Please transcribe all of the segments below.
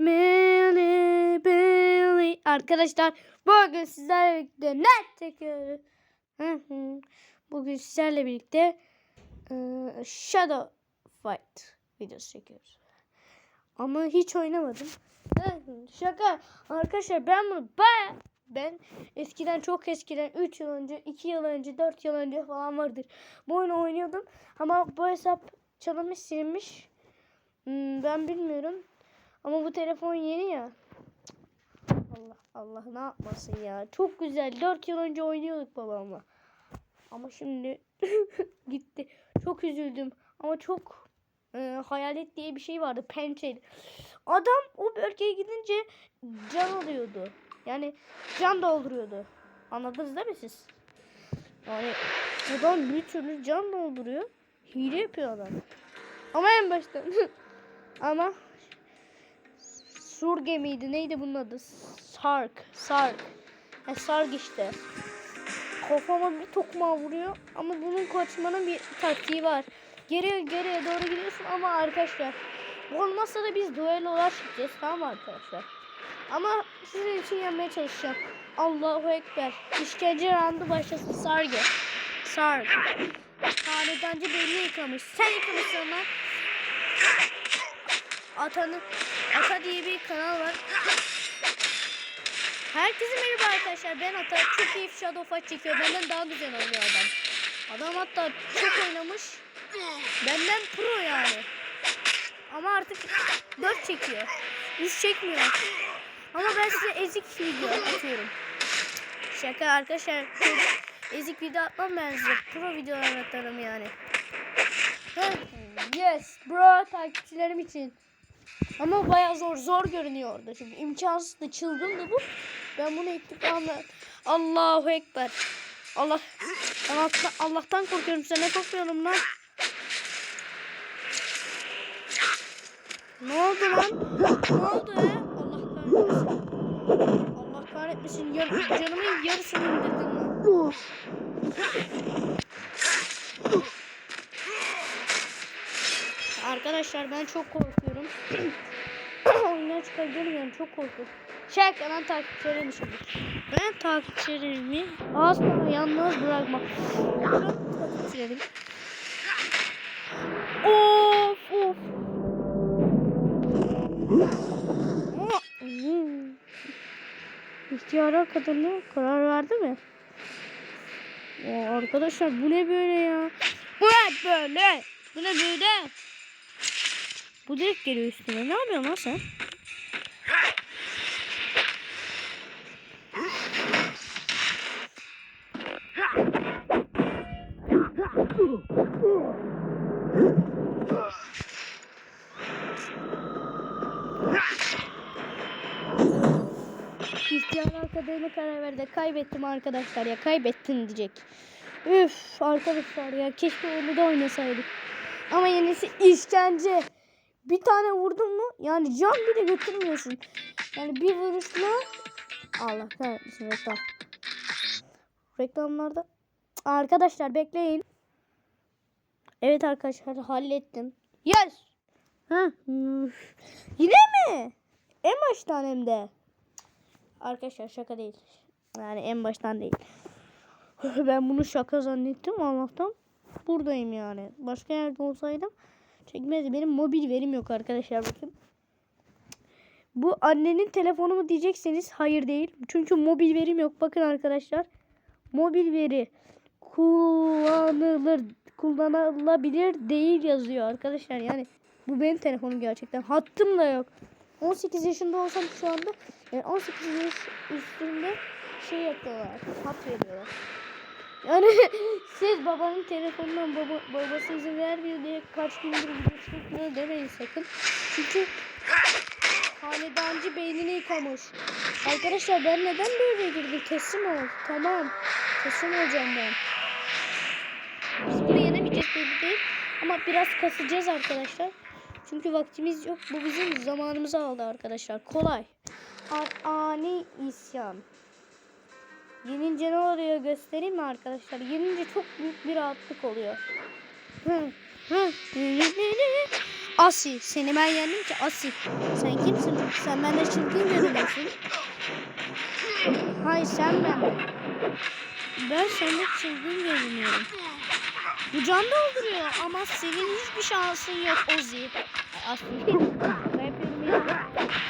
Billy Billy. Arkadaşlar bugün sizlerle birlikte ne çekiyoruz? Bugün sizlerle birlikte e, Shadow Fight videosu çekiyoruz. Ama hiç oynamadım. Şaka. Arkadaşlar ben bunu baya ben eskiden çok eskiden 3 yıl önce, 2 yıl önce, 4 yıl önce falan vardır. Bu oyunu oynuyordum. Ama bu hesap çalınmış, silinmiş. Hmm, ben bilmiyorum. Ama bu telefon yeni ya. Allah Allah ne yapmasın ya. Çok güzel. 4 yıl önce oynuyorduk babamla. Ama şimdi gitti. Çok üzüldüm. Ama çok e, hayalet diye bir şey vardı. Pençeli. Adam o bölgeye gidince can alıyordu. Yani can dolduruyordu. Anladınız değil mi siz? Yani adam bir türlü can dolduruyor. Hile yapıyor adam. Ama en başta ama sur gemiydi. Neydi bunun adı? Sark. Sark. E, sark işte. Kafama bir tokmağı vuruyor. Ama bunun kaçmanın bir taktiği var. Geriye geriye doğru gidiyorsun ama arkadaşlar. Olmazsa da biz duellolar çekeceğiz. Tamam mı arkadaşlar? Ama sizin için yapmaya çalışacağım. Allahu Ekber. İşkence randı başlasın. Sargı. Sarg. Hanedancı belini yıkamış. Sen yıkamışsın lan. Atanın Ata diye bir kanal var. Herkese merhaba arkadaşlar. Ben Ata. Çok iyi Shadow Fight çekiyor. Benden daha güzel oynuyor adam. Adam hatta çok oynamış. Benden pro yani. Ama artık 4 çekiyor. 3 çekmiyor. Ama ben size ezik video atıyorum. Şaka arkadaşlar. Ezik video atmam ben size. Pro videolar atarım yani. Yes bro takipçilerim için. Ama bayağı zor zor görünüyor orada. Çünkü imkansız da çılgındı bu. Ben bunu defa anla- Allahu Ekber. Allah Allah'tan, Allah'tan korkuyorum. Sen ne korkuyorum lan? Ne oldu lan? Ne oldu ya? Allah kahretmesin. Allah kahretmesin. Yar canımın yarısını indirdin lan. Arkadaşlar ben çok korkuyorum. Oyundan çıkabilirim yani çok korkuyorum. Şaka ben takipçilerim şimdi. Ben takipçilerimi asla yalnız bırakmam. Ben takipçilerim. Of of. İhtiyara kadını karar verdi mi? Oo, arkadaşlar bu ne böyle ya? Bu ne böyle? Bu ne böyle? Bu direkt geliyor üstüne. Ne yapıyorsun lan sen? İhtiyar kadını karar verdi. Kaybettim arkadaşlar ya. Kaybettin diyecek. Üf arkadaşlar ya. Keşke onu da oynasaydık. Ama yenisi işkence. Bir tane vurdun mu yani can bile götürmüyorsun. Yani bir vuruşla Allah kahretmesin reklam. Reklamlarda arkadaşlar bekleyin. Evet arkadaşlar hallettim. Yes. Ha. üf. Yine mi? En baştan hem de. Arkadaşlar şaka değil. Yani en baştan değil. Ben bunu şaka zannettim Allah'tan. Buradayım yani. Başka yerde olsaydım çekmezdi. Benim mobil verim yok arkadaşlar bakın. Bu annenin telefonu mu diyecekseniz hayır değil. Çünkü mobil verim yok. Bakın arkadaşlar. Mobil veri kullanılır kullanılabilir değil yazıyor arkadaşlar. Yani bu benim telefonum gerçekten. Hattım da yok. 18 yaşında olsam şu anda yani 18 yaş üstünde şey yapıyorlar. Hat veriyorlar. Yani siz babanın telefonundan baba, babası izin vermiyor diye kaç gündür çekmiyor demeyin sakın. Çünkü hanedancı beynini yıkamış. Arkadaşlar ben neden böyle girdim? Teslim ol. Tamam. Teslim olacağım ben. Biz bunu yenemeyeceğiz belli değil. Ama biraz kasacağız arkadaşlar. Çünkü vaktimiz yok. Bu bizim zamanımızı aldı arkadaşlar. Kolay. A- ani isyan. Yenince ne oluyor göstereyim mi arkadaşlar? Yenince çok büyük bir rahatlık oluyor. Asi. Seni ben yendim ki Asi. Sen kimsin? Sen bende çılgın görünüyorsun. Hayır sen ben. Ben sende çılgın görünüyorum. Bu can dolduruyor ama senin hiçbir şansın yok Ozi. Ya.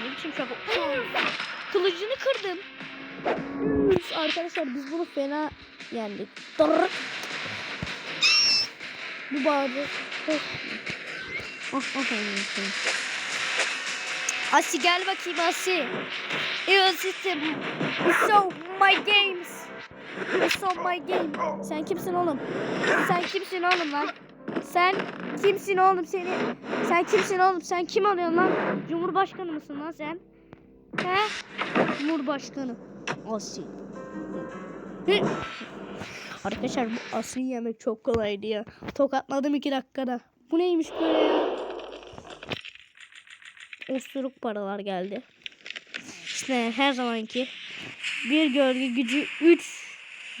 Ne biçim şaka. Kılıcını kırdım. Üf, Arkadaşlar biz bunu fena yendik. Tırrrk. Bu bağırdı. Ah ah. Asi gel bakayım Asi. Ecosystem. So my games. So my game. Sen kimsin oğlum? Sen kimsin oğlum lan? Sen kimsin oğlum seni? Sen kimsin oğlum? Sen kim oluyorsun lan? Cumhurbaşkanı mısın lan sen? He? Cumhurbaşkanı. Asi. Hı. Arkadaşlar bu Asi yemek çok kolaydı ya. Tokatladım iki dakikada. Bu neymiş böyle ya? Osturuk paralar geldi. İşte her zamanki bir gölge gücü 3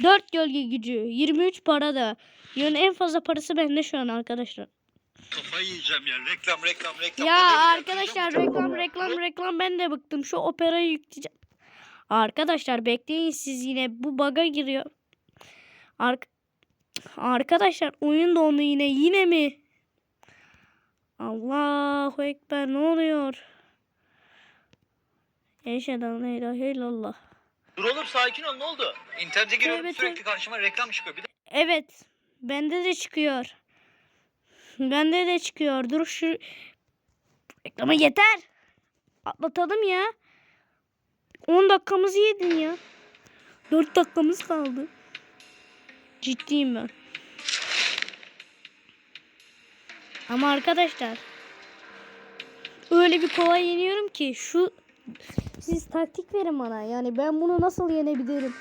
4 gölge gücü 23 para da. Yılın en fazla parası bende şu an arkadaşlar. Kafayı yiyeceğim ya. Reklam reklam reklam. Ya arkadaşlar reklam reklam reklam ben de bıktım. Şu operayı yükleyeceğim. Arkadaşlar bekleyin siz yine bu baga giriyor. Ark arkadaşlar oyun dondu yine yine mi? Allahu ekber ne oluyor? Eşhedü la ilahe illallah. Dur oğlum sakin ol ne oldu? İnternete giriyorum Evet, sürekli karşıma reklam çıkıyor. Bir de Evet. Bende de çıkıyor. Bende de çıkıyor. Dur şu reklama yeter. Atlatalım ya. 10 dakikamızı yedin ya. 4 dakikamız kaldı. Ciddiyim ben. Ama arkadaşlar öyle bir kolay yeniyorum ki şu siz taktik verin bana. Yani ben bunu nasıl yenebilirim?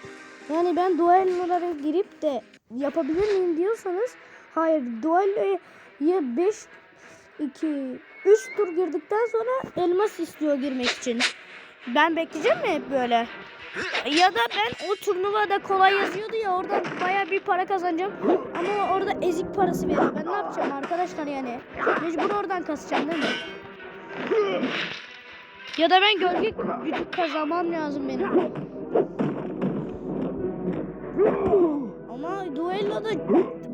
Yani ben duellolara girip de yapabilir miyim diyorsanız hayır duelloya 5 2 3 tur girdikten sonra elmas istiyor girmek için. Ben bekleyeceğim mi hep böyle? Ya da ben o turnuvada kolay yazıyordu ya oradan baya bir para kazanacağım. Ama orada ezik parası veriyor. Ben ne yapacağım arkadaşlar yani? Mecbur oradan kasacağım değil mi? Ya da ben gölge gücü kazanmam lazım benim. Ama duello da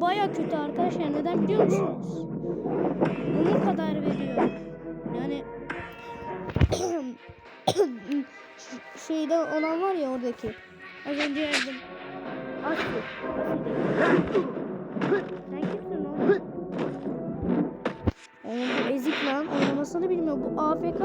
baya kötü arkadaşlar. Neden biliyor musunuz? Onun kadar veriyor. Yani şeyde olan var ya oradaki. Az önce yazdım. Aslı. Sen kimsin oğlum? Oğlum bu ezik lan. Oynamasını bilmiyor. Bu AFK.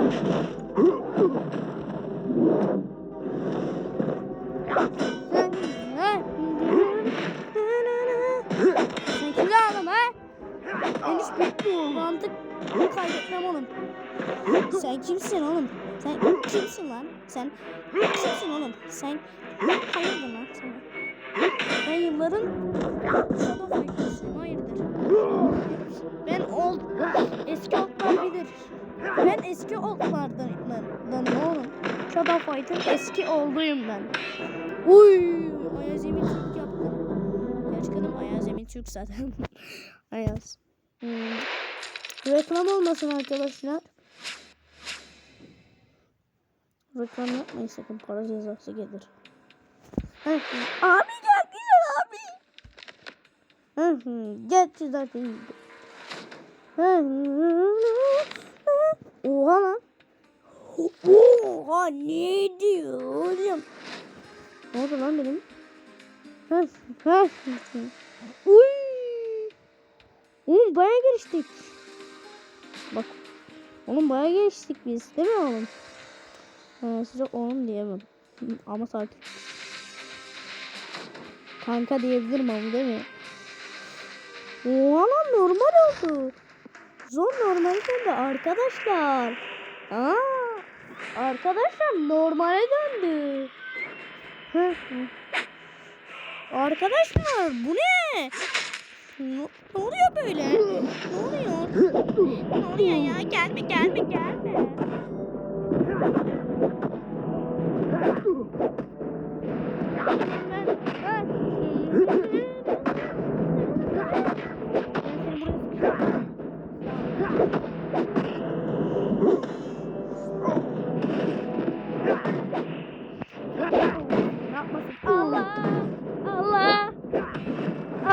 Ben Fighter'sıyım hayırdır? Ben old, eski oldlar bilir. Ben eski oldlardanım oğlum. Shadow Fighter eski olduyum ben. Uy, Ayaz Emin Türk yaptım. Gerçek adım Ayaz Emin Türk zaten. Ayaz. Hmm. Reklam olmasın arkadaşlar. Reklam yapmayın sakın para cezası gelir. Abi geldiler abi. Gerçi zaten. Hı. Oha lan. Oha ne diyorum? Ne oldu lan benim? Uy. Oğlum bayağı geliştik. Bak. Oğlum bayağı geliştik biz değil mi oğlum? Ee, size oğlum diyemem. Ama takip. Kanka diyebilirim ama değil mi? Oha lan normal oldu. Zor normale döndü arkadaşlar. Aa, arkadaşlar normale döndü. Arkadaşlar bu ne? Ne, ne oluyor böyle? Ne oluyor? Ne oluyor ya? Gelme gelme gelme.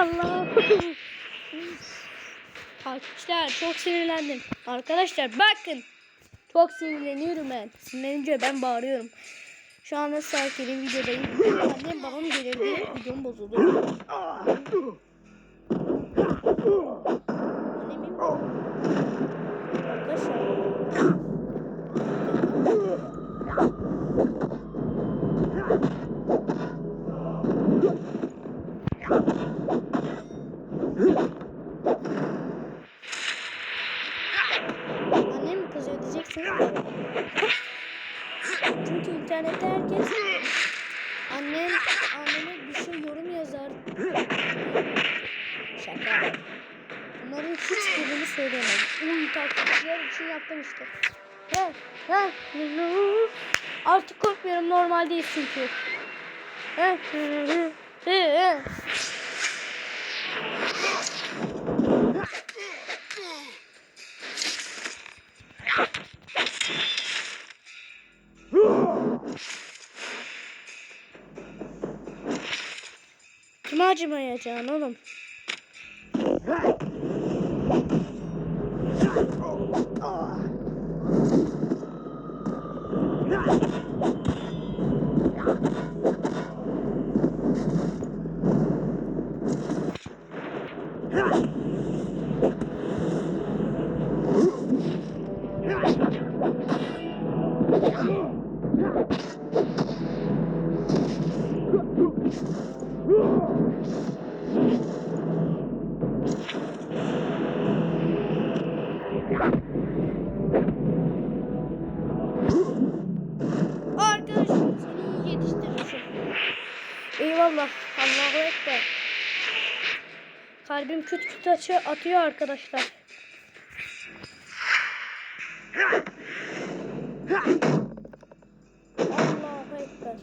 Allah. Takipçiler çok sinirlendim. Arkadaşlar bakın. Çok sinirleniyorum ben. Sinirlenince ben bağırıyorum. Şu anda sakinim videodayım. Annem babam gelirdi. Videom bozuldu. Annemin Arkadaşlar. Takipçiler için yaptım işte. Artık korkmuyorum normal değil çünkü. Kime acımayacaksın oğlum? Arkadaşım seni yetiştirmişim. Eyvallah. Allahu Ekber. Kalbim küt küt açı atıyor arkadaşlar. Allahu Ekber.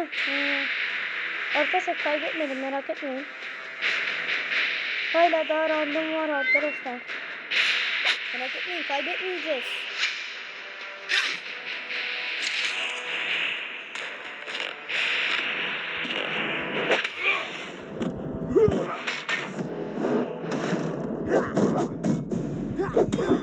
Ha. Arkadaşlar kaybetmedim merak etmeyin. Hala daha random var arkadaşlar. Merak etmeyin kaybetmeyeceğiz. Arkadaşlar.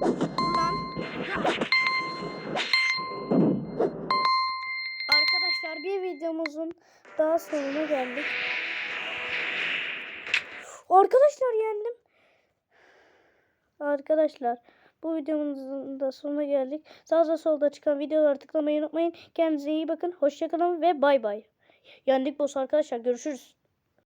Dur lan. Arkadaşlar bir videomuzun daha sonuna geldik. Arkadaşlar yendim. Arkadaşlar bu videomuzun da sonuna geldik. Sağda solda çıkan videoları tıklamayı unutmayın. Kendinize iyi bakın. Hoşçakalın ve bay bay. Yendik boss arkadaşlar. Görüşürüz.